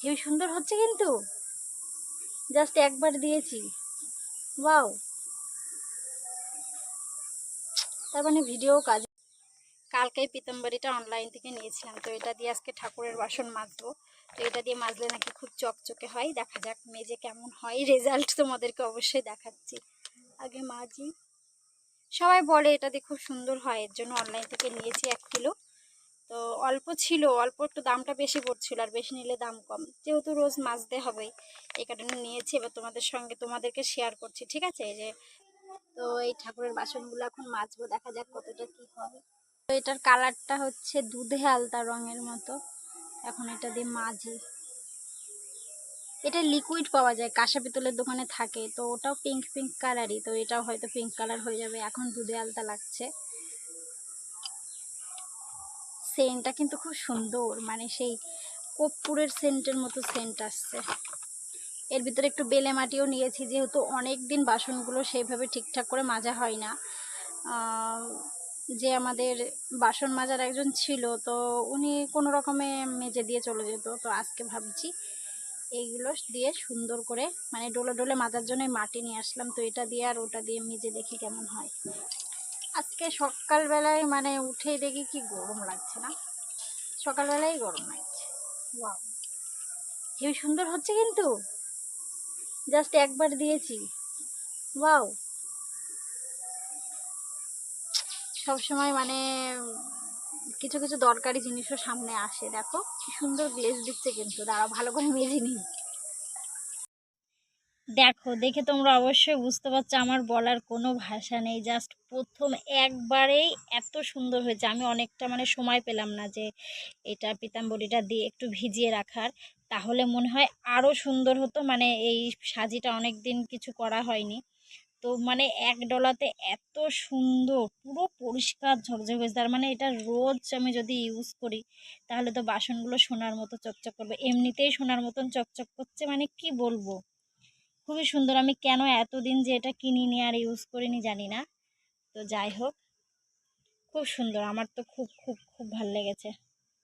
Heavy সুন্দর হচ্ছে কিন্তু। জাস্ট একবার দিয়েছি। ওয়াও তার মানে ভিডিও কাজ কালকে পিতম্বরিটা অনলাইন থেকে নিয়েছিলাম, তো এটা দিয়ে আজকে ঠাকুরের বাসন মাজবো। তো এটা দিয়ে মাজলে নাকি খুব চকচকে হয়, দেখা যাক মেজে কেমন হয়। রেজাল্ট তোমাদেরকে অবশ্যই দেখাচ্ছি। আগে মাজি। সবাই বলে এটা দিয়ে খুব সুন্দর হয়, এর জন্য অনলাইন থেকে নিয়েছি এক কিলো অল্প ছিল, অল্প একটু দামটা বেশি পড়ছিল আর বেশি নিলে দাম কম। যেহেতু রোজ মাজতে হবে, এই কারণে নিয়েছি। এবার তোমাদের সঙ্গে তোমাদেরকে শেয়ার করছি, ঠিক আছে? এই যে, তো এই ঠাকুরের বাসনগুলো এখন মাজবো, দেখা যাক কতটা কি হয় তো এটার কালারটা হচ্ছে দুধে আলতা রঙের মতো। এখন এটা দিয়ে মাজি। এটা লিকুইড পাওয়া যায় কাঁসা পিতলের দোকানে থাকে। তো ওটাও পিঙ্ক পিঙ্ক কালারই তো এটাও হয়তো পিঙ্ক কালার হয়ে যাবে। এখন দুধে আলতা লাগছে। সেন্টটা কিন্তু খুব সুন্দর। মানে সেই কর্পূরের সেন্টের মতো সেন্ট আসছে। এর ভিতরে একটু বেলে মাটিও নিয়েছি, যেহেতু অনেক দিন বাসনগুলো সেইভাবে ঠিকঠাক করে মাজা হয় না। যে আমাদের বাসন মাজার একজন ছিল, তো উনি কোনো রকমে মেজে দিয়ে চলে যেত। তো আজকে ভাবছি এইগুলো দিয়ে সুন্দর করে মানে ডোলে ডোলে মাজার জন্য মাটি নিয়ে আসলাম। তো এটা দিয়ে আর ওটা দিয়ে মেজে দেখি কেমন হয়। আজকে সকালবেলায় মানে উঠে দেখি কি গরম লাগছে না। সকালবেলায় গরম লাগছে। হেবি সুন্দর হচ্ছে কিন্তু। জাস্ট একবার দিয়েছি। ওয়াও সবসময় মানে কিছু কিছু দরকারি জিনিসও সামনে আসে, দেখো। কি সুন্দর গ্লেজ দিচ্ছে কিন্তু। দাঁড়াও, ভালো করে মেজে দেখো, দেখে তোমরা অবশ্যই বুঝতে পারছ আমার বলার কোনো ভাষা নেই। জাস্ট প্রথম একবারেই এত সুন্দর হয়েছে। আমি অনেকটা মানে সময় পেলাম না যে এটা পিতাম্বরীটা দিয়ে একটু ভিজিয়ে রাখার। তাহলে মনে হয় আরও সুন্দর হতো। মানে এই সাজিটা অনেক দিন কিছু করা হয়নি। তো মানে এক ডলাতে এত সুন্দর, পুরো পরিষ্কার ঝকঝক তার মানে এটা রোজ আমি যদি ইউজ করি, তাহলে তো বাসনগুলো সোনার মতো চকচক করবে। এমনিতেই সোনার মতন চকচক করছে মানে কি বলব? খুবই সুন্দর। আমি কেন এতদিন যে এটা কিনিনি আর ইউজ করিনি জানি না। তো যাই হোক, খুব সুন্দর। আমার তো খুব খুব খুব ভালো লেগেছে।